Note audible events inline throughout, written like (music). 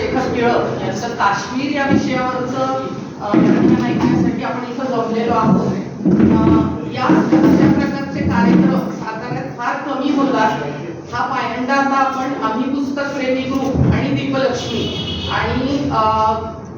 शेखर टिळक यांचं काश्मीर या विषयावरचं व्याख्यान ऐकण्यासाठी आपण इथं जमलेलो आहोत. या अशा प्रकारचे कार्यक्रम साताऱ्यात फार कमी होतात. हा पायंडा आता आपण आम्ही पुस्तक प्रेमी ग्रुप आणि दीपलक्ष्मी आणि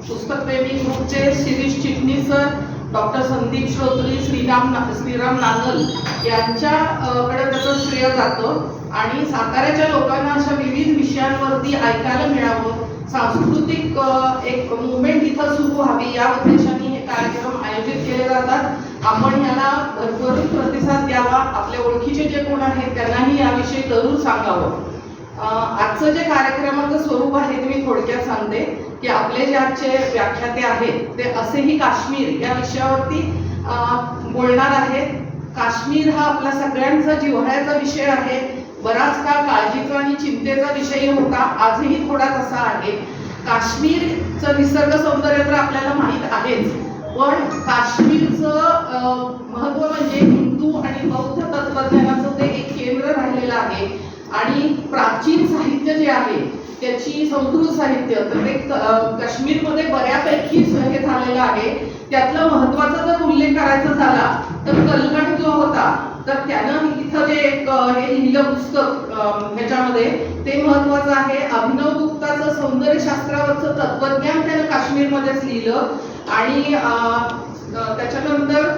पुस्तक प्रेमी ग्रुपचे शिरीष चिटणीस सर डॉक्टर संदीप श्रोत्री श्रीराम श्रीराम नागल यांच्याकडे त्याचं श्रेय जातं. आणि साताऱ्याच्या लोकांना अशा विविध विषयांवरती ऐकायला मिळावं. सांस्कृतिक एक मुवमेंट इथं सुरू व्हावी. या उद्देशाने हे कार्यक्रम आयोजित केले जातात. आपण याला भरभरून प्रतिसाद द्यावा. आपल्या ओळखीचे जे कोण आहेत त्यांनाही याविषयी जरूर सांगावं. आजचं जे कार्यक्रमाचं स्वरूप आहे ते मी थोडक्यात सांगते. की आपले जे आजचे व्याख्याते आहेत ते असेही काश्मीर या विषयावरती बोलणार आहेत. काश्मीर हा आपला सगळ्यांचा जिव्हाळ्याचा विषय आहे. बराच काळ काळजीचा आणि चिंतेचा विषय होता. आजही थोडा तसा आहे. काश्मीरचं निसर्ग सौंदर्य तर आपल्याला माहीत आहेच. पण काश्मीरचं महत्त्व म्हणजे हिंदू आणि बौद्ध तत्वज्ञानाचं ते एक केंद्र राहिलेलं आहे. आणि प्राचीन साहित्य जे आहे त्याची संस्कृत साहित्य म्हणजे, तर ते काश्मीरमध्ये बऱ्यापैकी हे झालेलं आहे. त्यातला महत्त्वाचा जर उल्लेख करायचा झाला तर कलकट जो होता तर त्यानं तिथं जे एक हे लिहिलं पुस्तक ह्याच्यामध्ये ते महत्वाचं आहे. अभिनव गुप्ताचं सौंदर्यशास्त्रावरचं तत्वज्ञान त्यानं काश्मीरमध्येच लिहिलं. आणि त्याच्यानंतर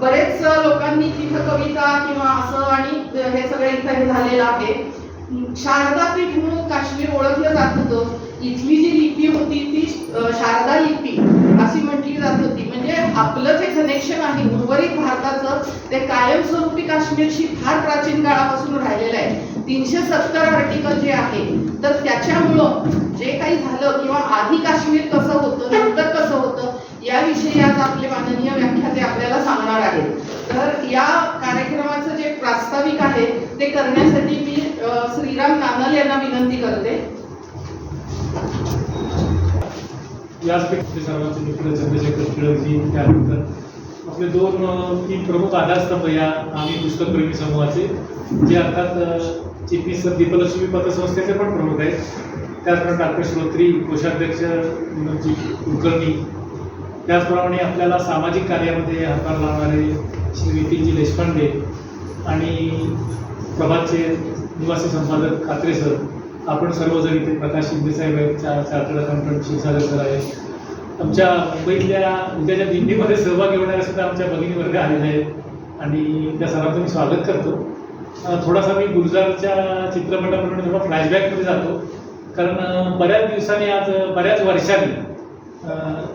बरेच लोकांनी तिथं कविता किंवा असं आणि हे सगळं इथं हे झालेलं आहे. शारदा पीठ म्हणून काश्मीर ओळखलं जात होतं. इथली जी लिपी होती ती शारदा लिपी अशी म्हटली जात होती. म्हणजे आपलं जे कनेक्शन आहे उर्वरित भारताचं ते कायमस्वरूपी काश्मीरशी फार प्राचीन काळापासून राहिलेलं आहे. तीनशे सत्तर आर्टिकल जे आहे तर त्याच्यामुळं जे काही झालं किंवा आधी काश्मीर कसं होतं नंतर कसं होतं याविषयी आज आपले माननीय व्याख्याते आपल्याला सांगणार आहेत. तर या कार्यक्रमाचं जे प्रास्ताविक आहे ते करण्यासाठी मी श्रीराम नानल यांना विनंती करते. याचपेक्षा सर्वांचे मित्र चंद्रशेखर टिळकजी त्यानंतर आपले दोन तीन प्रमुख आधारस्तंभ या आम्ही पुस्तकप्रेमी समूहाचे जे अर्थात चिफ मिनिस्टर दीपलक्ष्मी पतसंस्थेचे पण प्रमुख आहेत. त्याचप्रमाणे डॉक्टर श्रोत्री कोषाध्यक्ष विनोदजी कुलकर्णी. त्याचप्रमाणे आपल्याला सामाजिक कार्यामध्ये हातभार लावणारे श्री नितीनजी देशपांडे आणि प्रभातचे निवासी संपादक कात्रे सर. आपण सर्वजण इथे प्रकाश शिंदे साहेब आहेत चार्टर्ड अकाउंटंट शिवसागर सर आहेत. आमच्या मुंबईतल्या उद्याच्या दिंडीमध्ये सहभागी होणाऱ्या सुद्धा आमच्या भगिनी वर्ग आलेले आहेत. आणि त्या सर्वांचं मी स्वागत करतो. थोडासा मी गुलजारच्या चित्रपटाप्रमाणे थोडा फ्लॅशबॅकमध्ये जातो. कारण बऱ्याच दिवसांनी आज बऱ्याच वर्षांनी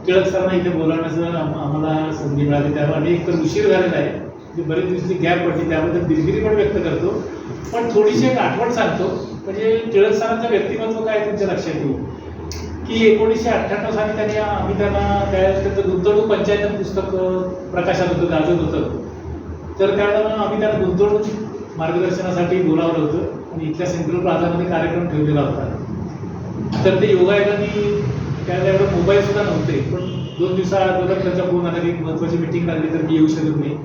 टिळक सरांना इथे बोलावण्याचं आम्हाला संधी मिळाली. त्यावर आणि एक तर उशीर झालेला आहे. म्हणजे बरेच दिवसाची गॅप पडली. त्याबद्दल दिलगिरी पण व्यक्त करतो. पण थोडीशी एक आठवण सांगतो. म्हणजे टिळक सरांचं व्यक्तिमत्व काय तुमच्या लक्षात घेऊ की एकोणीसशे अठ्ठ्याण्णव साली त्यांनी आम्ही त्यांना त्या त्यांचं गुंतवणूक पंचायत पुस्तक प्रकाशात होतं गाजत होतं. तर त्यावेळेला आम्ही त्यांना गुंतवणूक मार्गदर्शनासाठी बोलावलं होतं आणि इथल्या सेंट्रल प्लाझामध्ये कार्यक्रम ठेवलेला होता. तर ते योगायोगाने त्यावेळेला एवढं मोबाईल सुद्धा नव्हते पण दोन दिवसा अगोदर त्यांचा फोन आला की महत्त्वाची मिटिंग लागली तर मी येऊ शकत नाही.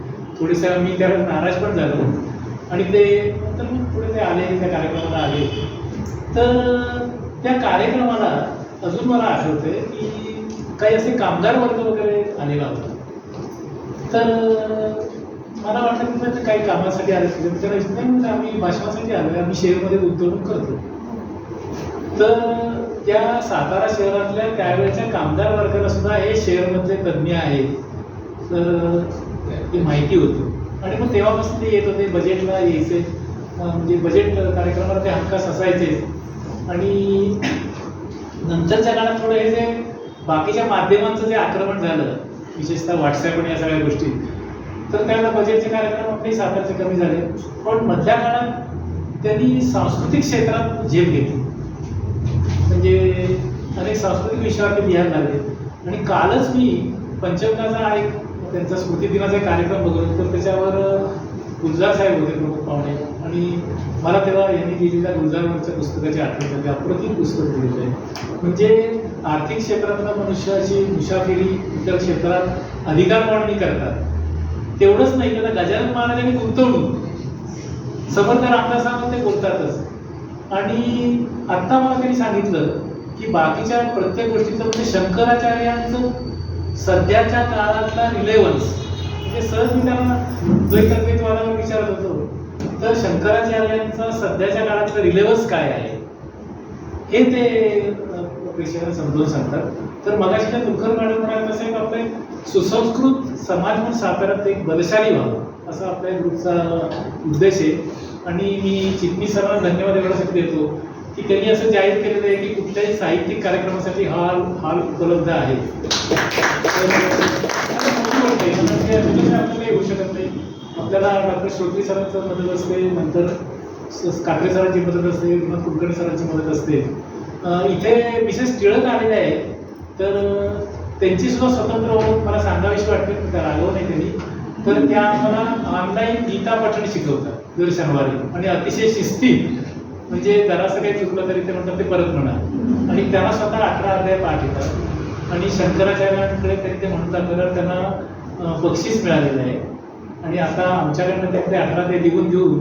थोडेसे मी त्यावेळेस नाराज पण झालो. आणि ते नंतर मग पुढे ते आले त्या कार्यक्रमाला आले. तर त्या कार्यक्रमाला अजून मला आठवते की काही असे कामगार वर्ग वगैरे आलेला होता तर मला वाटलं की ते काही कामासाठी आले असतील. तर "नाही, म्हणजे आम्ही भाषणासाठी आलो आम्ही शेअरमध्ये गुंतवणूक करतो तर त्या सातारा शहरातल्या त्यावेळेच्या कामगार वर्गाला सुद्धा हे शेअरमधले तज्ज्ञ आहेत. तर ती माहिती होती. आणि मग तेव्हापासून ते येत होते बजेटला यायचे. म्हणजे बजेट कार्यक्रमाला ते हमखास असायचे. आणि नंतरच्या काळात थोडं हे जे बाकीच्या माध्यमांचं जे आक्रमण झालं विशेषतः व्हॉट्सॲप आणि या सगळ्या गोष्टी तर त्याला बजेटचे कार्यक्रम आपले सातारचे कमी झाले. पण मधल्या काळात त्यांनी सांस्कृतिक क्षेत्रात झेप घेतली. म्हणजे अनेक सांस्कृतिक विषयावर ते लिहायला लागले. आणि कालच मी पंचमकाचा एक त्यांचा स्मृतिदिनाचा एक कार्यक्रम बघत तर त्याच्यावर गुलजार साहेब होते प्रमुख पाहुणे. आणि मला तेव्हा यांनी लिहिलेल्या गुलजारवरच्या पुस्तकाची आठवण झाली. अप्रतिम पुस्तक लिहिलेलं आहे. म्हणजे आर्थिक क्षेत्रातल्या मनुष्याची मुसाफिरी इतर क्षेत्रात अधिकार मांडणी करतात. तेवढंच नाही तर गजानन महाराजांनी गुंतवणूक. समर्थ रामदास ते बोलतातच. आणि आत्ता मला त्यांनी सांगितलं की बाकीच्या प्रत्येक गोष्टीचं म्हणजे शंकराचार्यांचं सध्याच्या काळातला रिलेव्हन्स म्हणजे सहज मी त्यांना द्वैतद्वैतवादाला विचारत होतो तर शंकराचार्यांचा सध्याच्या काळातलं रिलेव्हन्स काय आहे? हे ते विषयाला समजून सांगतात. तर मगाशी त्या दुःखर मॅडम म्हणाल तसं एक आपले एक सुसंस्कृत समाज म्हणून साताऱ्यात एक बलशाली व्हावं असा आपल्या ग्रुपचा उद्देश आहे. आणि मी चिटणीस सरांना धन्यवाद एवढ्यासाठी देतो. की त्यांनी असं जाहीर केलेलं आहे की कुठल्याही साहित्यिक कार्यक्रमासाठी हॉल हॉल उपलब्ध आहे. आपल्याला होऊ शकत नाही आपल्याला डॉक्टर श्रोत्री सरांचं मदत असते नंतर काकडे सरांची मदत असते किंवा कुलकर्णी सरांची मदत असते. इथे विशेष टिळक आलेले आहे तर त्यांची सुद्धा स्वतंत्र ओळख मला सांगावीशी वाटते की त्या रागव नाही त्यांनी. तर त्या आम्हाला ऑनलाईन गीता पठण शिकवतात दर शनिवारी. आणि अतिशय शिस्तीत. म्हणजे जरासं काही चुकलं तरी ते म्हणतात ते परत म्हणा. आणि त्यांना स्वतः अठरा अध्याय पाठ येतात. आणि शंकराचार्यांकडे त्यांनी ते म्हणतात तर त्यांना बक्षीस मिळालेलं आहे. आणि आता आमच्याकडनं त्याकडे अठरा ते लिहून देऊन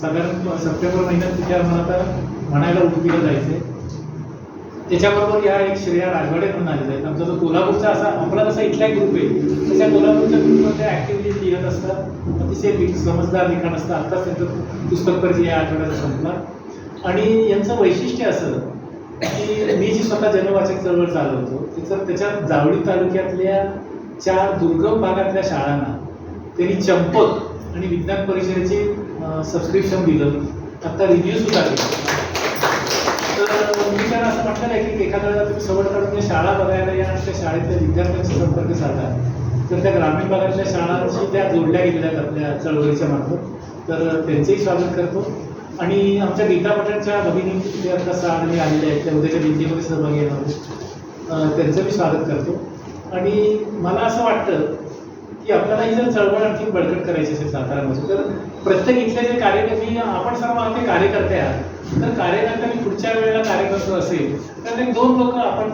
साधारण सप्टेंबर महिन्यात तिथे आम्हाला आता म्हणायला उडपीला जायचंय त्याच्याबरोबर या एक श्रेया राजवाडे म्हणून आलेल्या आहेत. आमचा जो कोल्हापूरचा असा आपला जसा इथला ग्रुप आहे त्याच्या कोल्हापूरच्या ग्रुपमध्ये ऍक्टिव्हली लिहित असतात. अतिशय समजदार लिखाण असतं. आत्ताच त्यांचं पुस्तक परिचय या आठवड्याचा संपला. आणि यांचं वैशिष्ट्य असं की मी जी स्वतः जनवाचक चळवळ चालवतो त्याचं त्याच्या जावळी तालुक्यातल्या चार दुर्गम भागातल्या शाळांना त्यांनी चंपक आणि विज्ञान परिषदेचे सबस्क्रिप्शन दिलं आता रिव्ह्यू सुद्धा केला तर मी त्यांना असं म्हटलं आहे की एखाद्या वेळेला तुम्ही सवड काढून शाळा बघायला या त्या शाळेतल्या विद्यार्थ्यांशी संपर्क साधा. तर त्या ग्रामीण भागातल्या शाळांशी त्या जोडल्या गेलेल्या आपल्या चळवळीच्या मार्फत तर त्यांचंही स्वागत करतो. आणि आमच्या गीता पठाणच्या भगिनी आता सहा जणी आलेल्या आहेत त्या उद्याच्या दिंडीमध्ये सहभागी येणार आहेत. त्यांचं मी स्वागत करतो. आणि मला असं वाटतं की आपल्याला ही जर चळवळ आणखी बळकट करायची असेल साताऱ्यामध्ये तर प्रत्येक इथले जे कार्यकर्ते आपण सर्व आमचे कार्यकर्ते आहात. तर कार्यकर्त्यांनी पुढच्या वेळेला कार्यकर्ते असेल तर एक दोन लोक आपण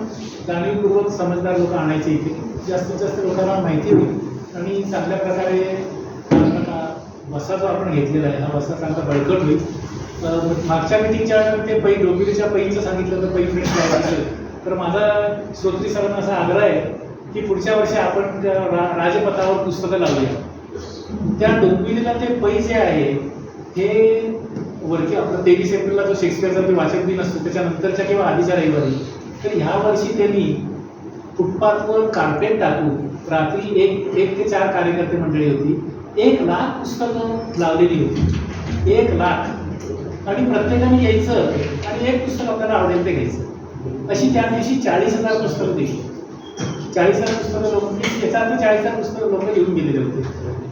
जाणीवपूर्वक समजदार लोक आणायचे इथे. जास्तीत जास्त लोकांना माहिती होईल. आणि चांगल्या प्रकारे हा जो आपण घेतलेला आहे हा बसा चांगला बळकट होईल मागच्या मिटिंगच्या वेळेला ते पै डोंबिवलीच्या पैचं सांगितलं तर पै फ्रेंड लावायचं तर माझा श्रोत्री सरांना असा आग्रह आहे की पुढच्या वर्षी आपण त्या रा- राजपथावर पुस्तकं लावूया त्या डोंबिवलीला ते पै जे आहे हे वरती आपलं तेवीस एप्रिलला जो शेक्सपियरचा ते वाचक दिन असतो त्याच्यानंतरच्या किंवा आधीच्या रविवारी तर ह्या वर्षी त्यांनी फुटपाथवर कार्पेट टाकून रात्री एक एक ते चार कार्यकर्ते मंडळी होती एक लाख पुस्तकं लावलेली होती. एक लाख. आणि प्रत्येकाने यायचं आणि एक पुस्तक आपल्याला आवडेल ते घ्यायचं. अशी त्या दिवशी चाळीस हजार पुस्तकं दिली. चाळीस हजार पुस्तकं लोक याचा अर्थ चाळीस हजार पुस्तकं लोक येऊन गेलेले होते.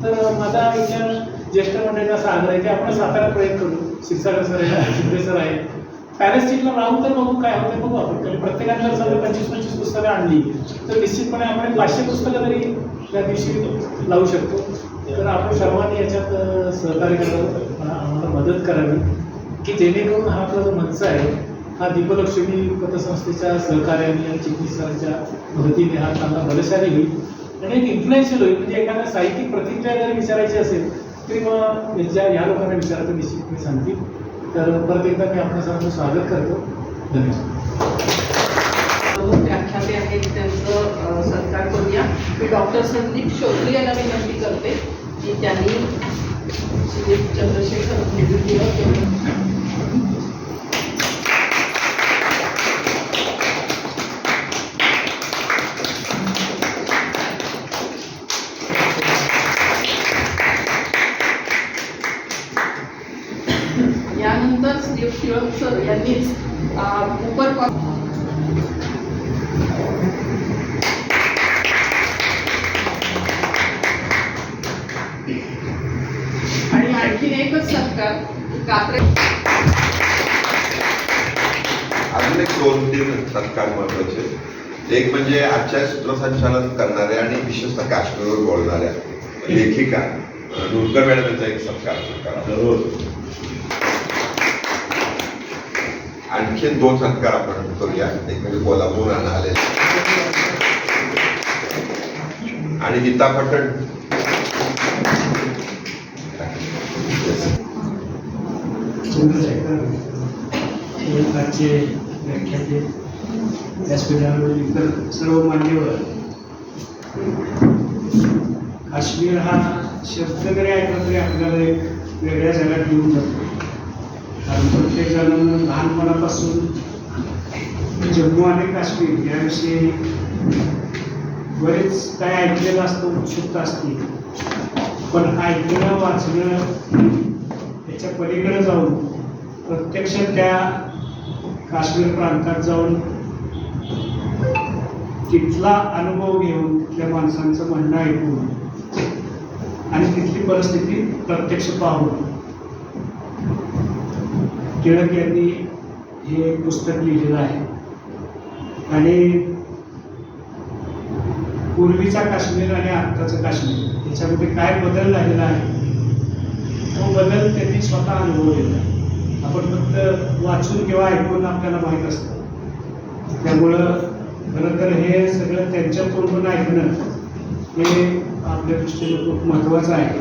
तर माझा विचार ज्येष्ठ मंडळीचा असा आग्रह आहे की आपण सातारा प्रयत्न करू. शिक्षक सर आहे शिंदे सर आहे पॅलेस्टिनला राहून तर बघू काय होतं बघू आपण. कारण प्रत्येकाने जर समजा पंचवीस पंचवीस पुस्तकं आणली तर निश्चितपणे आपण पाचशे पुस्तकं तरी त्या दिवशी लावू शकतो. तर आपण सर्वांनी याच्यात सहकार्य करावं आम्हाला मदत करावी की जेणेकरून हा आपला जो मंच आहे हा दीपलक्ष्मी पतसंस्थेच्या सहकार्याने आणि चिटणीस मदतीने हा चांगला बलशाली होईल. आणि एक इन्फ्लुएन्शियल होईल म्हणजे एखाद्या साहित्यिक प्रतिक्रिया जर विचारायची असेल तरी मग ज्या या लोकांना विचारायचं निश्चित मी सांगतील तर परत एकदा मी आपल्या सर्वांचं स्वागत करतो. धन्यवाद. व्याख्याते आहेत त्यांचं सत्कार करूया. मी डॉक्टर संदीप श्रोत्री यांना विनंती करते. की त्यांनी श्री चंद्रशेखर निवृत्तीवर यानंतर श्री टिळक सर यांनीच अ, उपर आणि सत्कार कात्रे. अजून एक दोन तीन सत्कार महत्त्वाचे. एक म्हणजे आजच्या सूत्रसंचालन करणाऱ्या आणि विशेषतः काश्मीरवर बोलणाऱ्या लेखिका दुर्गा मॅडम यांचा एक सत्कार सत्कार आणखीन दोन सत्कार आपण करूया. एक म्हणजे कोल्हापूर आले आणि गीता पटण चंद्रशेखर टिळकांचे व्याख्याते व्यासपीठावर इतर सर्व मान्यवर काश्मीर हा शब्द जरी ऐकला तरी आपल्याला एक वेगळ्या जगात घेऊन जातो. कारण प्रत्येकजण लहानपणापासून जम्मू आणि काश्मीर याविषयी बरेच काय ऐकलेलं असतं उत्सुकता असते. पण ऐकणं वाचणं याच्या पलीकडे जाऊन प्रत्यक्ष त्या काश्मीर प्रांतात जाऊन तिथला अनुभव घेऊन तिथल्या माणसांचं म्हणणं ऐकून आणि तिथली परिस्थिती प्रत्यक्ष पाहून. टिळक यांनी हे पुस्तक लिहिलेलं आहे. आणि पूर्वीचा काश्मीर आणि आत्ताचा काश्मीर याच्यामध्ये काय बदल झालेला आहे? तो बदल त्यांनी स्वतः अनुभवलेला आहे. आपण फक्त वाचून किंवा ऐकून आपल्याला माहीत असतं. त्यामुळं खरं तर हे सगळं त्यांच्या तोंडून ऐकणं हे आपल्या दृष्टीने खूप महत्त्वाचं आहे.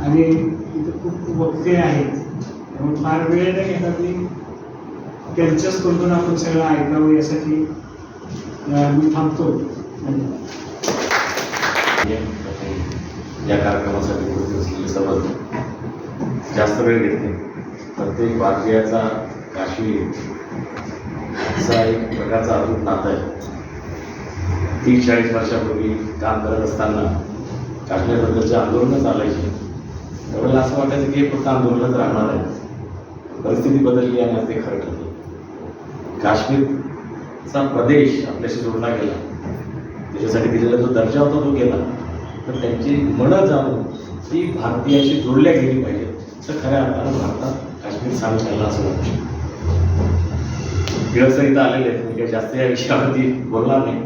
आणि इथं खूप वक्ते आहेत. त्यामुळे फार वेळ नाही घेतात मी त्यांच्याच तोंडून आपण सगळं ऐकावं यासाठी मी थांबतो. धन्यवाद. या कार्यक्रमासाठी उपस्थित असलेले सर्व जास्त वेळ घेते प्रत्येक भारतीयाचा काश्मीर असा एक प्रकारचा अद्भुत नातं आहे. तीस चाळीस वर्षापूर्वी काम करत असताना काश्मीरबद्दलचे आंदोलनं चालायची. त्यावेळेला असं वाटायचं की हे फक्त आंदोलनच राहणार आहे. परिस्थिती बदलली आणि आज ते खरं ठरलं. काश्मीरचा प्रदेश आपल्याशी जोडला गेला. त्याच्यासाठी दिलेला जो दर्जा होता तो गेला. तर त्यांची मनं जाणून ती भारतीयाशी जोडल्या गेली पाहिजे तर खऱ्या अर्थानं भारतात काश्मीर सामील झाला असं वाटतं. टिळक इथं आलेले आहेत. मी काही जास्त या विषयावरती बोलणार नाही.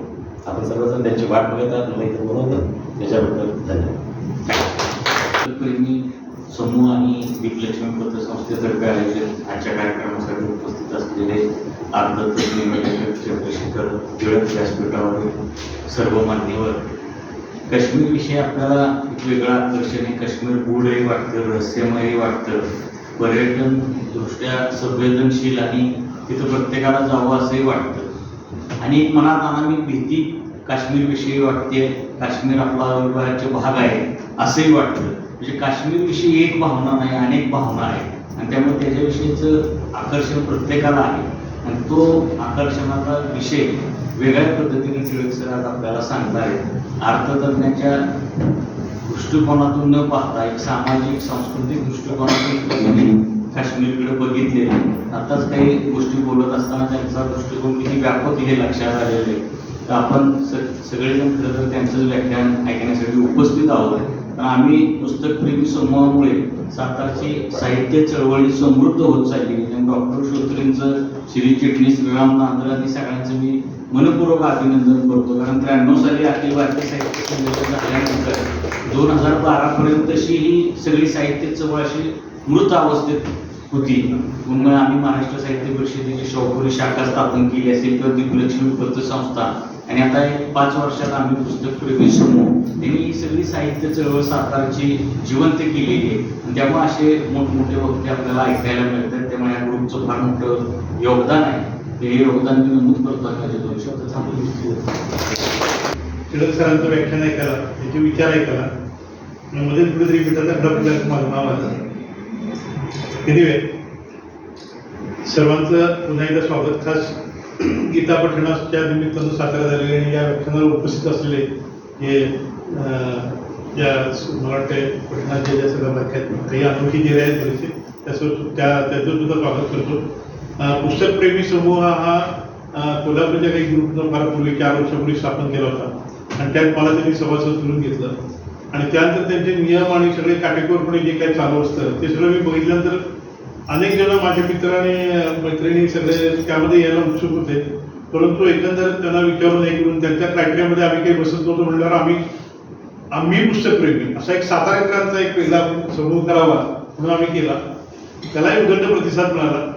आपण सर्वजण त्यांची वाट बघत आहात मला इथं बोलवतं. त्याच्याबद्दल धन्यवाद. प्रेमी समूह आणि विकलक्ष्मी पतसंस्थेतर्फे आयोजित आजच्या कार्यक्रमासाठी उपस्थित असलेले आर्धतज्ञ मेडिकल चंद्रशेखर टिळक व्यासपीठावरील सर्व मान्यवर काश्मीर विषयी आपल्याला एक वेगळा आकर्षण आहे. काश्मीर गूढही वाटतं रहस्यमयही वाटतं. पर्यटन दृष्ट्या संवेदनशील आणि तिथं प्रत्येकाला जावं असंही वाटतं. आणि एक मनात अनामिक भीती काश्मीरविषयी वाटते. काश्मीर आपला अविभाज्य भाग आहे असंही वाटतं. म्हणजे काश्मीरविषयी एक भावना नाही अनेक भावना आहे आणि त्यामुळे त्याच्याविषयीचं आकर्षण प्रत्येकाला आहे. आणि तो आकर्षणाचा विषय वेगळ्या पद्धतीने टिळक सर आज आपल्याला सांगणार आहेत अर्थतज्ञाच्या दृष्टिकोनातून न पाहता एक सामाजिक सांस्कृतिक दृष्टिकोनातून काश्मीरकडे बघितले आताच काही गोष्टी बोलत असताना त्यांचा दृष्टिकोन किती व्यापक हे लक्षात आलेले आहे. तर आपण स सगळेजण खरं तर त्यांचंच व्याख्यान ऐकण्यासाठी उपस्थित आहोत. तर आम्ही पुस्तकप्रेमी समूहामुळे सातारची साहित्य चळवळी समृद्ध होत चालली. आणि डॉक्टर श्रोत्रेंचं श्री चिटणीस श्रीराम आणि सगळ्यांचं मी मनपूर्वक अभिनंदन करतो. कारण त्र्याण्णव साली अखिल भारतीय साहित्य संमेलन झाल्यानंतर दोन हजार बारापर्यंतशी ही सगळी साहित्य चळवळ अशी मृत अवस्थेत होती. मग आम्ही महाराष्ट्र साहित्य परिषदेची शौपुरी शाखा स्थापन केली असेल किंवा दिग्लक्ष्मी पतसंस्था आणि आता एक पाच वर्षात आम्ही पुस्तकप्रेमी समूह. त्यांनी ही सगळी साहित्य चळवळ सातारची जिवंत केलेली आहे. त्यामुळे असे मोठमोठे वक्ते आपल्याला ऐकायला मिळतात. त्यामुळे या ग्रुपचं फार मोठं योगदान आहे. ते हे योगदान मी नमूद करतो सांगू इच्छितो टिळक सरांचं व्याख्यान ऐकायला त्याचे विचार ऐकायला. आणि मध्ये कुठेतरी पिठाचा खडप माझं नाव आलं. एनिवे सर्वांचं पुन्हा एकदा स्वागत. खास गीता पठणाच्या निमित्तानं सातारा झालेले आणि या व्याख्यानाला उपस्थित असलेले हे या मला वाटते पठणाचे ज्या सगळ्या व्याख्यात काही अनोखी गेले आहेत बरेचसे त्याचं त्या त्याचं सुद्धा स्वागत करतो. अं, पुस्तकप्रेमी समूह हा कोल्हापूरच्या काही ग्रुपनं फार पूर्वी चार वर्षापूर्वी स्थापन केला होता. आणि त्यात मला त्यांनी सभासद करून घेतलं. आणि त्यानंतर त्यांचे नियम आणि सगळे काटेकोरपणे जे काही चालू असतं ते सगळं मी बघितल्यानंतर अनेक जण माझ्या मित्राने मैत्रिणी सगळे त्यामध्ये यायला उत्सुक होते. परंतु एकंदर त्यांना विचारून हे करून त्यांच्या क्रायटेरियामध्ये आम्ही काही बसत नव्हतो म्हणल्यावर आम्ही आम्ही पुस्तकप्रेमी. असा एक सातारकरांचा एक वेगळा समूह करावा म्हणून आम्ही केला. त्यालाही उदंड प्रतिसाद मिळाला.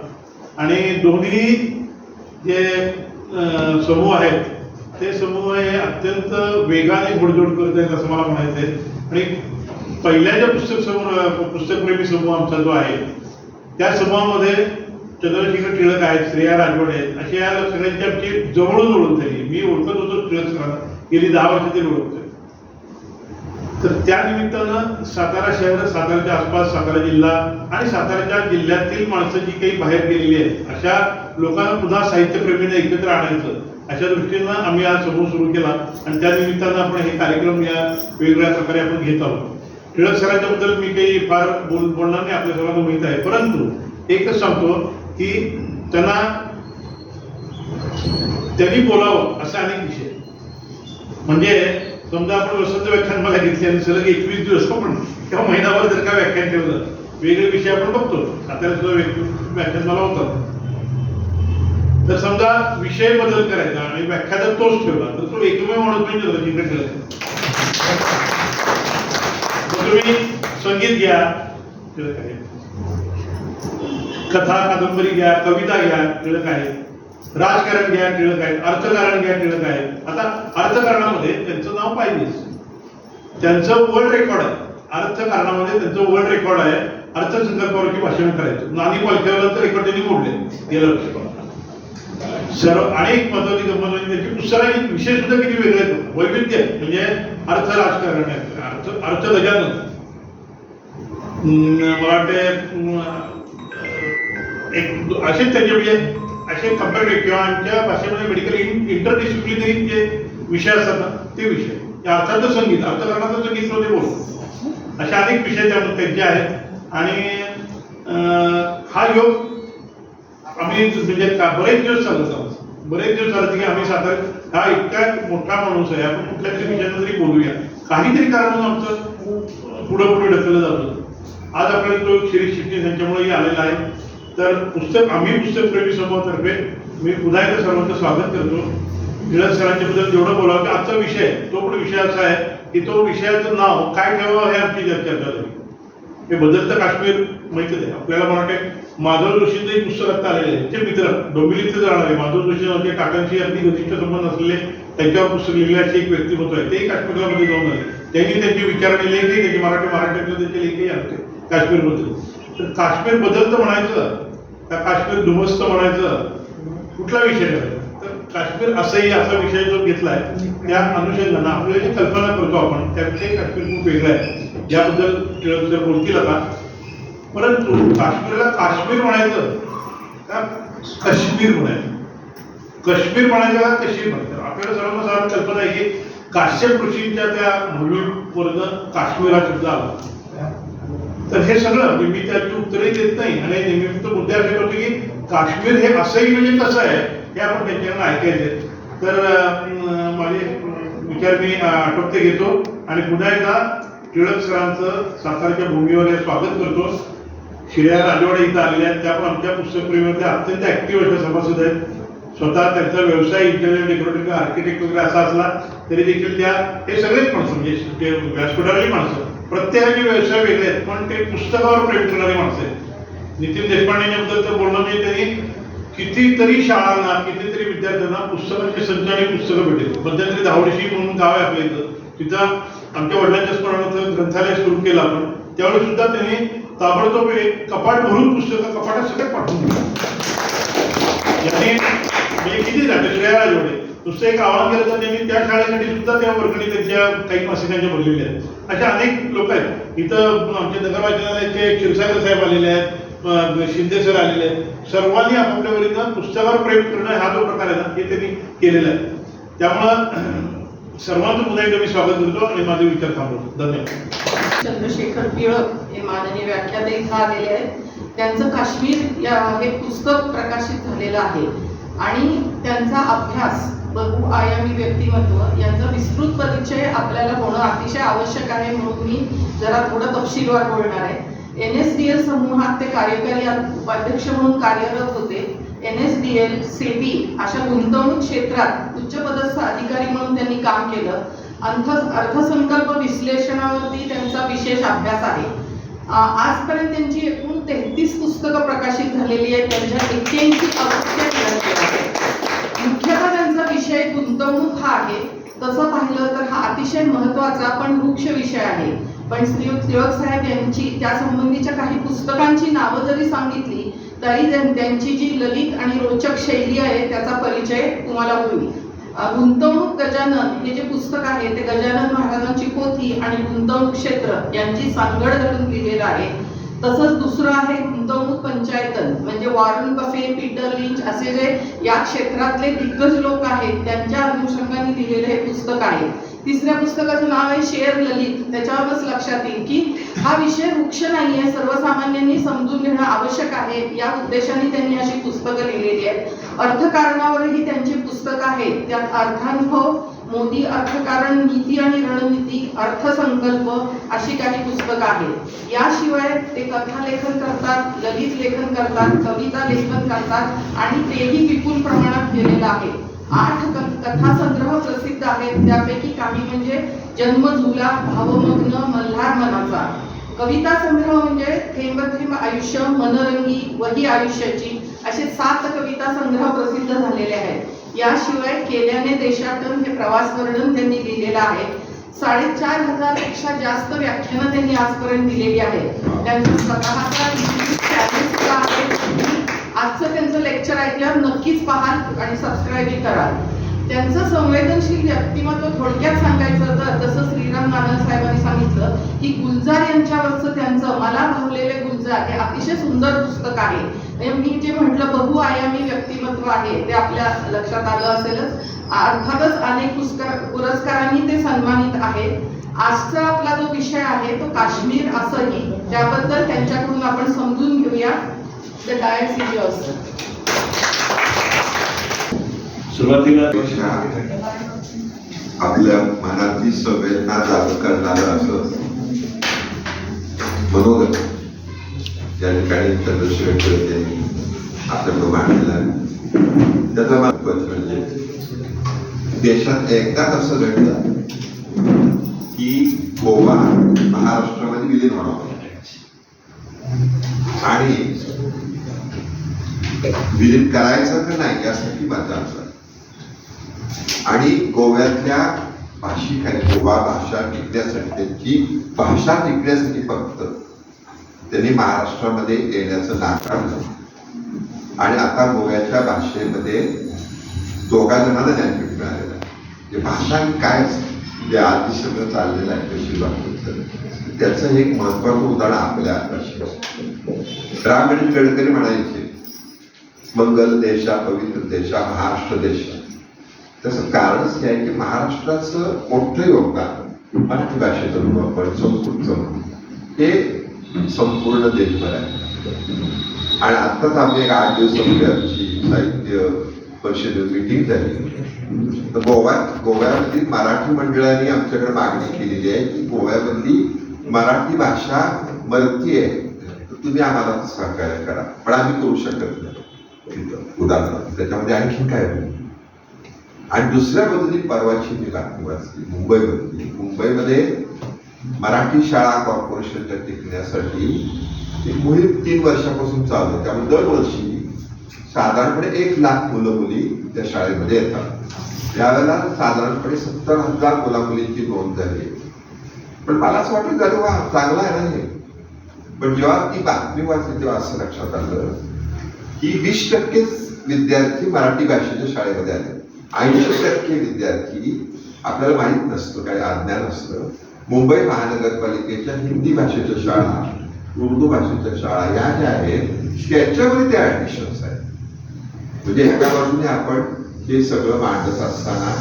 आणि दोन्ही जे समूह आहेत ते समूह हे अत्यंत वेगाने घोडदौड करत आहेत असं मला म्हणायचं आहे आणि पहिल्या ज्या पुस्तक समूह पुस्तकप्रेमी समूह आमचा जो आहे त्या समूहामध्ये चंद्रशेखर टिळक आहेत श्रेया राजवड आहेत अशा या सगळ्यांची आमची जवळून ओळख झाली. मी ओळखत होतो टिळक सरांना. गेली दहा वर्ष ते ओळखतो तर त्या निमित्तानं सातारा शहर साताऱ्याच्या आसपास सातारा जिल्हा आणि साताऱ्याच्या जिल्ह्यातील माणसं जी काही बाहेर गेलेली आहेत अशा लोकांना पुन्हा साहित्यप्रेमीने एकत्र आणायचं अशा दृष्टीनं आम्ही हा समूह सुरू केला. आणि त्या निमित्तानं आपण हे कार्यक्रम या वेगवेगळ्या प्रकारे आपण घेत आहोत. टिळक सरांच्या बद्दल मी काही फार बोल बोलणार नाही आपल्या सर्वांना माहीत आहे. परंतु एकच सांगतो की त्यांना त्यांनी बोलावं असे अनेक विषय. म्हणजे समजा आपण वसंत व्याख्यान मला घेतले आणि सलग एकवीस दिवस आपण किंवा महिनाभर जर का व्याख्यान ठेवलं वेगळे विषय आपण बघतो. आता सुद्धा व्याख्यान मला होतं. तर समजा विषय बदल करायचा आणि व्याख्या जर तोच ठेवला तर तो एकमेव माणूस म्हणजे चंद्रशेखर टिळक तुम्ही संगीत घ्या टिळक आहे. कथा कादंबरी घ्या कविता घ्या टिळक आहे. राजकारण घ्या टिळक आहेत अर्थकारण घ्या टिळक आहेत आता अर्थकारणामध्ये त्यांचं नाव पाहिजेच त्यांचं वर्ल्ड रेकॉर्ड आहे. अर्थकारणामध्ये त्यांचं वर्ल्ड रेकॉर्ड आहे. अर्थसंकल्पावरती भाषण करायचं. नानी पालख्यावर रेकॉर्ड त्यांनी मोडले. गेल्या वर्षी सर्व अनेक महत्वाची गंमत म्हणजे त्याची पुस्तकांचे विषय सुद्धा किती वेगळे आहेत. वैविध्य आहे. म्हणजे अर्थ राजकारण आहे. अर्थ अर्थ गजानन. मला वाटते एक असेच त्यांचे म्हणजे असे कंपॅरेटिव्ह किंवा आमच्या भाषेमध्ये मेडिकल इंटरडिसिप्लिनरी जे विषय असतात ना ते विषय. या अर्थाचं संगीत अर्थकारणाचं संगीत म्हणजे मध्ये बोलतो असे अनेक विषय त्यामध्ये त्यांचे आहेत. आणि हा योग आम्ही म्हणजे बरेच दिवस चालत आहोत बरेच दिवस चालत की आम्ही सातारा हा इतका मोठा माणूस आहे. आपण कुठल्या तरी विषयानं तरी बोलूया. काहीतरी कारण आमचं पुढं पुढे ढकललं जातं आज आपल्याला तो शिरीष शिट्टी त्यांच्यामुळेही आलेला आहे. तर पुस्तक आम्ही पुस्तकप्रेमी समूहातर्फे मी पुन्हा एकदा सर्वांचं स्वागत करतो. टिळक सरांच्या बद्दल जेवढं बोलावं की आजचा विषय तो पण विषय असा आहे की तो विषयाचं नाव काय ठेवावं हे आमची चर्चा झाली हे बदलतं काश्मीर माहिती आहे. आपल्याला मला वाटते माधव जोशींचं एक पुस्तक आता आलेलं आहे. ते मित्र डोंबिवलीचे राहणारे माधव जोशी म्हणजे अगदी घनिष्ठ संबंध असलेले त्यांच्यावर पुस्तक लिहिल्याचे एक व्यक्तिमत्व आहे. ते काश्मीरमध्ये जाऊन आले. त्यांनी विचार केले की त्याचे मराठी महाराष्ट्रातले त्यांचे लेखही आणते काश्मीरबद्दल. तर काश्मीर बदलतं म्हणायचं का काश्मीर दुमस्त म्हणायचं कुठला विषय आहे तर काश्मीर असंही असा विषय जो घेतलाय त्या अनुषंगानं आपल्याला जी कल्पना करतो आपण त्याविषयी काश्मीर खूप वेगळं आहे. याबद्दल टिळक जर बोलतील आता. परंतु काश्मीरला काश्मीर म्हणायचं का काश्मीर म्हणायचं? काश्मीर म्हणायचं का काश्मीर म्हणायचं? आपल्याला सर्वांना कल्पना आहे की काश्यप ऋषींच्या त्या भूमीवरनं काश्मीर हा शब्द आला. तर हे सगळं म्हणजे मी त्याची उत्तरही देत नाही. आणि नेहमी फक्त मुद्दे असे करतो की काश्मीर हे असंही म्हणजे कसं आहे हे आपण त्यांच्याकडनं ऐकायचे तर माझे विचार मी आटोपते घेतो. आणि पुन्हा एकदा टिळक सरांचं सातारच्या भूमीवर स्वागत करतो. श्रेया राजवाडे इथं आलेल्या आहेत. त्या पण आमच्या पुस्तकप्रेमीमध्ये अत्यंत ऍक्टिव्ह अशा सभासद आहेत. स्वतः त्यांचा व्यवसाय इंटेरियर डेकोरेटिव्ह आर्किटेक्ट वगैरे असा असला तरी देखील त्या हे सगळेच माणसं म्हणजे ते व्यासपीठावरली माणसं. प्रत्येकाचे व्यवसाय वेगळे आहेत पण ते पुस्तकावर प्रेम करणारे माणसं आहेत. नितीन देशपांडेंच्याबद्दल तर बोलणं म्हणजे त्यांनी कितीतरी शाळांना कितीतरी विद्यार्थ्यांना पुस्तकांचे संच आणि पुस्तकं भेटेल मध्यंतरी धावडशी म्हणून गाव आहे आपल्या इथं. तिथं आमच्या वडिलांच्या स्मरणार्थ ग्रंथालय सुरू केलं आपण. त्यावेळी सुद्धा त्यांनी ताबडतोब एक कपाट भरून पुस्तकं कपाटात सगळ्यात पाठवून दिली. म्हणजे किती झाले श्रेया राजवडे नुसतं एक आव्हान केलं तर त्यांनी त्या शाळेसाठी सुद्धा त्या वर्गणी त्यांच्या काही मासिकांच्या भरलेल्या आहेत. अशा अनेक लोक आहेत. इथं आमच्या नगरवाचनालयाचे क्षीरसागर साहेब आलेले आहेत शिंदे सर आलेले आहेत. सर्वांनी आपापल्या वरीनं पुस्तकावर प्रेम करणं हा जो प्रकार आहे ना हे त्यांनी केलेला आहे. त्यामुळं (clears throat) सर्वांचं पुन्हा एकदा मी स्वागत करतो आणि माझे विचार थांबवतो. धन्यवाद. चंद्रशेखर टिळक हे माननीय व्याख्याते इथं आलेले आहेत. त्यांचं काश्मीर या हे पुस्तक प्रकाशित झालेलं आहे. आणि त्यांचा अभ्यास बहुआयामी व्यक्तिमत्व. यांचा विस्तृत परिचय आपल्याला होणं अतिशय आवश्यक आहे म्हणून मी जरा थोडं तपशीलवार बोलणार आहे. एन एस डी एल समूहात ते कार्यकारी उपाध्यक्ष म्हणून कार्यरत होते. N S D L SEBI अशा गुंतवणूक क्षेत्रात उच्चपदस्थ अधिकारी म्हणून त्यांनी काम केलं. अर्थ अर्थसंकल्प विश्लेषणावरती त्यांचा विशेष अभ्यास आहे. आजपर्यंत त्यांची एकूण तेहतीस पुस्तकं प्रकाशित झालेली आहेत. त्यांच्या एक्क्याऐंशी आवृत्त्या मिळत आहेत मुख्यतः त्यांचा विषय गुंतवणूक हा आहे. तसं पाहिलं तर हा अतिशय महत्त्वाचा पण वृक्ष विषय आहे. पण श्री टिळक साहेब यांची त्या संबंधीच्या काही पुस्तकांची नावं जरी सांगितली तरी त्यांची जी ललित आणि रोचक शैली आहे त्याचा परिचय तुम्हाला होईल. गुंतवणूक गजानन हे जे पुस्तक आहे ते गजानन महाराजांची पोथी आणि गुंतवणूक क्षेत्र यांची सांगड घालून लिहिलेलं आहे. तसंच दुसरं आहे गुंतवणूक पंचायतन म्हणजे वॉरन बफे पीटर लिंच असे जे या क्षेत्रातले दिग्गज लोक आहेत त्यांच्या अनुषंगाने लिहिलेलं हे पुस्तक आहे. तिसऱ्या पुस्तकाचं नाव आहे शेअर ललित. त्याच्यावरच लक्षात येईल की हा विषय वृक्ष नाहीये सर्वसामान्यांनी समजून घेणं आवश्यक आहे. या उद्देशाने त्यांनी अशी पुस्तकं लिहिलेली आहेत. अर्थकारणावरही त्यांची पुस्तकं आहेत. त्यात अर्थानुभव मोदी अर्थकारण नीती आणि रणनीती अर्थसंकल्प अशी काही पुस्तकं आहेत. याशिवाय ते कथा लेखन करतात ललित लेखन करतात कविता लेखन करतात आणि तेही विपुल प्रमाणात केलेलं आहे. आठ कथा कथासंग्रह प्रसिद्ध आहेत. त्यापैकी काही म्हणजे जन्म झुला भावमग्न मल्हार मनाचा. कविता संग्रह म्हणजे थेंब थेंब आयुष्य मनरंगी वही आयुष्याची असे सात कविता संग्रह प्रसिद्ध झालेले आहेत. याशिवाय केल्याने देशाटन हे प्रवास वर्णन त्यांनी लिहिलेलं आहे. साडेचार हजारपेक्षा जास्त व्याख्यानं त्यांनी आजपर्यंत दिलेली आहेत. त्यांचा स्वतःचा आहे. आजचं त्यांचं लेक्चर ऐकल्यावर नक्कीच पाहाल आणि सबस्क्राईबही कराल. त्यांचं संवेदनशील व्यक्तिमत्व थोडक्यात सांगायचं तर जसं श्रीराम नानक साहेबांनी सांगितलं की गुलजार यांच्यावरचं त्यांचं मला भावलेले गुलजार हे अतिशय सुंदर पुस्तक आहे. मी जे म्हटलं बहुआयामी व्यक्तिमत्व आहे ते आपल्या लक्षात आलं असेलच. अर्थातच अनेक पुरस्कार पुरस्कारांनी ते सन्मानित आहेत. आजचा आपला जो विषय आहे तो काश्मीर असंही त्याबद्दल त्यांच्याकडून आपण समजून घेऊया. द सुरुवातीला आपल्या मनातली संवेदना जाग करणारं असं मनोगत. या ठिकाणी चंद्रशेखर टिळक यांनी आपल्याकडे मांडलेलं आहे. त्याचा महत्त्व म्हणजे देशात एकदाच असं घडलं की गोवा महाराष्ट्रामध्ये विलीन होणार आणि विलीन करायचं का नाही यासाठी माझा आणि गोव्यातल्या भाषिकांनी गोवा भाषा टिकण्यासाठी त्यांची भाषा टिकण्यासाठी फक्त त्यांनी महाराष्ट्रामध्ये येण्याचं नाकारलं आणि आता गोव्याच्या भाषेमध्ये दोघा जणांना ज्ञानपीठ मिळालेलं आहे. भाषा काय जे आधी सगळं चाललेलं आहे कशी बाबतीत त्याचं एक महत्वाचं उदाहरण आपल्या भाषेत ग्रामीण राम गडकरी म्हणायचे मंगल देशा पवित्र देशा महाराष्ट्र देशा. त्याचं कारणच हे आहे की महाराष्ट्राचं मोठं योगदान मराठी भाषेचं आपण संस्कृतचं हे संपूर्ण देशभर आहे. आणि आत्ताच आम्ही एक आठ दिवसापूर्वी आमची साहित्य परिषदेत मिटिंग झाली. तर गोव्यात गोव्यामधील मराठी मंडळांनी आमच्याकडे मागणी केलेली आहे की गोव्यामधली मराठी भाषा मलकी आहे तर तुम्ही आम्हाला सहकार्य करा. पण आम्ही करू शकत नाही. उदाहरणार्थ. त्याच्यामध्ये आणखी काय होईल? आणि दुसऱ्या बाजूनी परवाची मी बातमी वाचली मुंबईमधली. मुंबईमध्ये मराठी शाळा कॉर्पोरेशनच्या टिकण्यासाठी ही मोहीम तीन वर्षापासून चालू आहे. त्यामुळे दरवर्षी साधारणपणे एक लाख मुलं मुली त्या शाळेमध्ये येतात. त्यावेळेला साधारणपणे सत्तर हजार मुला मुलींची नोंद झाली. पण मला असं वाटलं झालं वा चांगला आहे ना हे. पण जेव्हा ती बातमी वाचली तेव्हा असं लक्षात आलं की वीस टक्केच विद्यार्थी मराठी भाषेच्या शाळेमध्ये आले. ऐंशी टक्के विद्यार्थी आपल्याला माहीत नसतं काही अज्ञान असतं. मुंबई महानगरपालिकेच्या हिंदी भाषेच्या शाळा उर्दू भाषेच्या शाळा या ज्या आहेत त्याच्यामध्ये त्या ऍडमिशन्स आहेत. म्हणजे ह्या बाजूने आपण हे सगळं मांडत असताना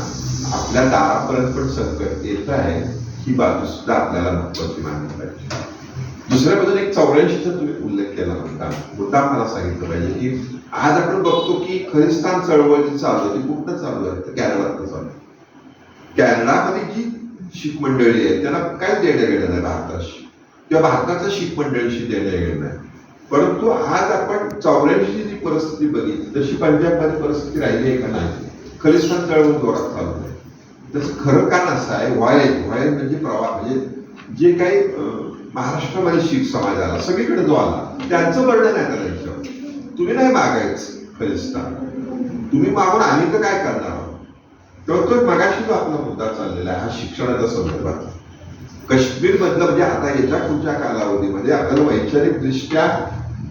आपल्या दारापर्यंत पण संकट येत आहे ही बाजू सुद्धा आपल्याला महत्वाची मानली पाहिजे. दुसऱ्या बाजूने एक चौऱ्याऐंशीचा तुम्ही उल्लेख केला होता मुद्दा मला सांगितलं पाहिजे की आज आपण बघतो की खलिस्तान चळवळ जी चालू आहे ती कुठं चालू आहे? तर कॅनडात चालू आहे. कॅनडामध्ये जी शीख मंडळी आहे त्यांना काय देणं घेणं नाही भारताशी. किंवा भारताचा शीख मंडळीशी देणं घेणं नाही. परंतु आज आपण चौऱ्याऐंशी जी परिस्थिती बघितली तशी पंजाबमध्ये परिस्थिती राहिली आहे का नाही खलिस्तान चळवळ जोरात चालू आहे. त्याचं खरं कारण असं आहे व्हायल व्हायल म्हणजे प्रवाह म्हणजे जे काही महाराष्ट्रामध्ये शीख समाज आला सगळीकडे जो आला त्यांचं वर्णन आहे का तुम्ही नाही मागायचं खलिस्तान. तुम्ही मागून आम्ही तर काय करणार आहोत? तर तो मगाशी जो आपला मुद्दा हा शिक्षणाच्या संदर्भात. काश्मीरमधलं म्हणजे आता याच्या पुढच्या कालावधीमध्ये आपण वैचारिक दृष्ट्या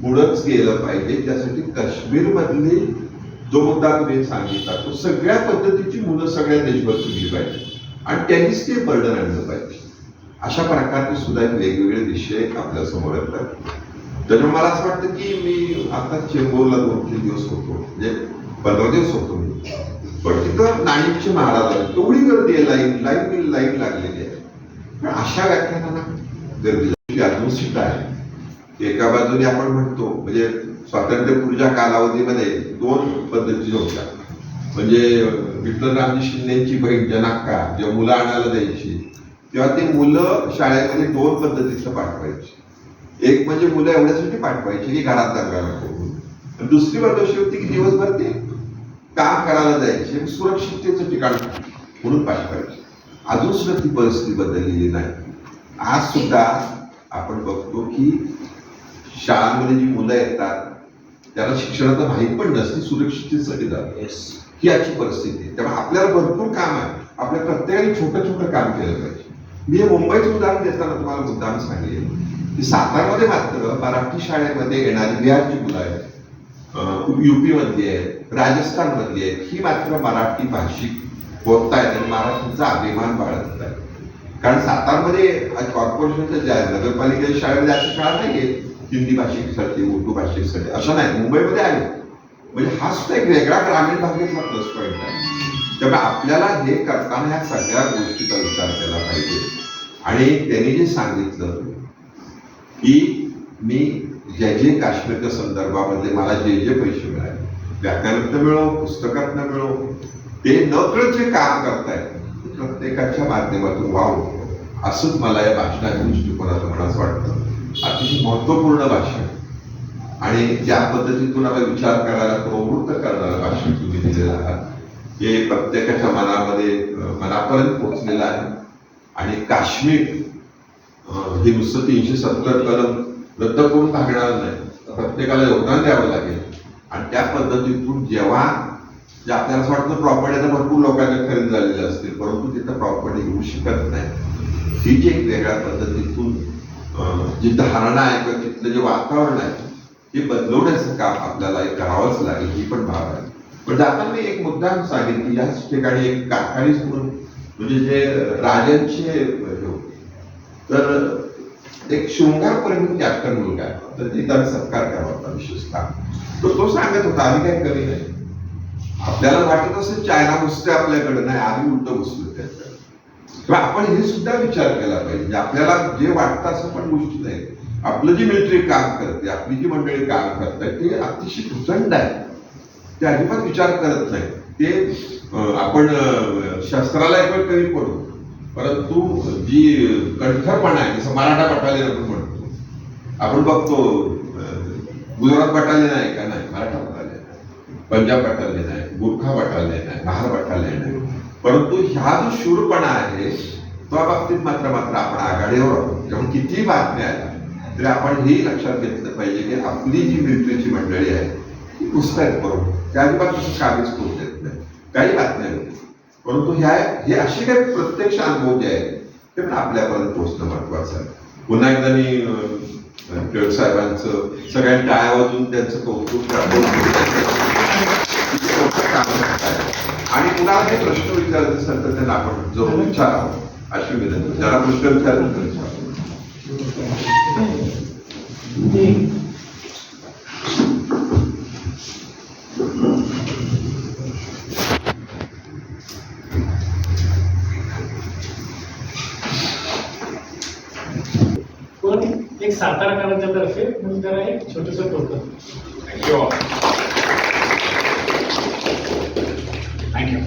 पुढंच गेलं पाहिजे. त्यासाठी काश्मीरमधली जो मुद्दा तुम्ही सांगितला तो सगळ्या पद्धतीची मुलं सगळ्या देशभर शिकली पाहिजे. आणि त्यांनीच ते बर्डन आणलं पाहिजे. अशा प्रकारचे सुद्धा एक वेगवेगळे विषय आपल्यासमोर येतात. त्याच्यामुळे मला असं वाटतं की मी आता चेंबूरला दोन तीन दिवस होतो. म्हणजे पंधरा दिवस होतो मी. पण तिथं नाणिकचे महाराज आले तेवढी गर्दी आहे लाईन लाईन लाईन लागलेली आहे. पण अशा व्याख्यानांना गर्दी अजून आहे. एका बाजूने आपण म्हणतो म्हणजे स्वातंत्र्यपूर्वीच्या कालावधीमध्ये दोन पद्धती होत्या. म्हणजे विठ्ठलरामजी शिंदेची बहीण जनाक्का जेव्हा मुलं आणायला द्यायची तेव्हा ती मुलं शाळेमध्ये दोन पद्धतीचं पाठवायची. एक म्हणजे मुलं एवढ्यासाठी पाठवायची की घरात जागा नको. दुसरी बाजू अशी होती की दिवसभर ते काम करायला जायचे? सुरक्षिततेचं ठिकाण म्हणून पाठवायचे अजून सुद्धा ती परिस्थिती बदललेली नाही. आज सुद्धा आपण बघतो की शाळांमध्ये जी मुलं येतात त्याला शिक्षणाचं माहीत पण नसते सुरक्षिततेसाठी जातात. ही आजची परिस्थिती आहे. त्यामुळे आपल्याला भरपूर काम आहे. आपल्या प्रत्येकाने छोटं छोटं काम केलं पाहिजे. मी हे मुंबईचं उदाहरण देताना तुम्हाला मुद्दाम सांगेल की सातारमध्ये मात्र मराठी शाळेमध्ये येणारी बिहारची मुलं आहेत. युपी मधली आहेत राजस्थान मधली आहेत ही मात्र मराठी भाषिक होत आहेत आणि मराठीचा अभिमान बाळगत आहेत कारण सातारमध्ये आज कॉर्पोरेशनच्या ज्या नगरपालिकेच्या शाळेमध्ये अशा शाळा नाहीये हिंदी भाषिकसाठी उर्दू भाषिकसाठी असं नाही मुंबईमध्ये आहे. म्हणजे हा सुद्धा एक वेगळा ग्रामीण भागातला प्लस पॉईंट आहे. त्यामुळे आपल्याला हे करताना ह्या सगळ्या गोष्टीचा विचार केला पाहिजे. आणि त्यांनी जे सांगितलं की मी जे जे काश्मीरच्या संदर्भामध्ये मला जे जे पैसे मिळाले व्याकरणात मिळो पुस्तकातनं मिळो ते नकळत जे काम करतायत प्रत्येकाच्या माध्यमातून व्हावं असंच मला या भाषणाच्या दृष्टिकोनातून मला वाटतं. अतिशय महत्त्वपूर्ण भाषण. आणि ज्या पद्धतीतून आम्ही विचार करायला प्रवृत्त करणारं भाषण तुम्ही दिलेलं आहात हे प्रत्येकाच्या मनामध्ये मनापर्यंत पोहोचलेलं आहे. आणि काश्मीर हे नुसतं तीनशे सत्तर कलम रद्द करून भागणार नाही. प्रत्येकाला योगदान द्यावं लागेल. आणि त्या पद्धतीतून जेव्हा जे आपल्याला असं वाटतं प्रॉपर्टी आता भरपूर लोकांना खरेदी झालेली असतील परंतु तिथं प्रॉपर्टी घेऊ शकत नाही. ही जी एक वेगळ्या पद्धतीतून जी धारणा आहे किंवा तिथलं जे वातावरण आहे ते बदलवण्याचं काम आपल्याला एक करावंच लागेल ही पण भाव आहे. पण जाताना मी एक मुद्दा सांगेन की याच ठिकाणी एक कारखानीस म्हणून म्हणजे जे राजांचे होते. तर एक शृंगारपर्यंत कॅप्टन मुलगा तर तिथं सत्कार करावा होता विशेषतः. तर तो सांगत होता आम्ही काही कमी नाही. आपल्याला वाटत असेल चायना घुसते आपल्याकडे. नाही आम्ही उलट घुसलो त्याच्याकडे. आपण हे सुद्धा विचार केला पाहिजे. म्हणजे आपल्याला जे वाटतं असं पण गोष्टी नाही. आपलं जी मिलिटरी काम करते आपली जी मंडळी काम करतात ते अतिशय प्रचंड आहे. ते अजिबात विचार करत नाही. ते आपण शस्त्राला एक वेळ कमी पडू? परंतु जी कणखरपणा आहे जसं मराठा बटालियन आपण म्हणतो आपण बघतो गुजरात बटालियन आहे का नाही मराठा बटालियन पंजाब बटालियन आहे गुरखा बटालियन आहे महार बटालियन आहे. परंतु ह्या जो शूरपणा आहे त्या बाबतीत मात्र मात्र आपण आघाडीवर आहोत. त्यामुळे कितीही बातम्या आल्या तरी आपण हेही लक्षात घेतलं पाहिजे की आपली जी मिलिटरीची मंडळी आहे ती पुस्तक बरोबर त्या अजिबात कागद करू देत नाही. काही बातम्या नाही. परंतु ह्या हे असे काही प्रत्यक्ष अनुभव जे आहेत ते पण आपल्यापर्यंत पोहोचणं महत्वाचं आहे. पुन्हा एकदा मी टिळक साहेबांचं सगळ्यांनी टाळ्या वाजून त्यांचं कौतुक आणि कुणाला हे प्रश्न विचारत असेल तर त्यांना आपण जरूर विचारावं अशी विनंती. ज्याला प्रश्न विचारायचे तर विचारावं. पण सातारा सातारकरांच्या तर्फे म्हणून त्याला एक छोटस टोकन थँक्यू थँक्यू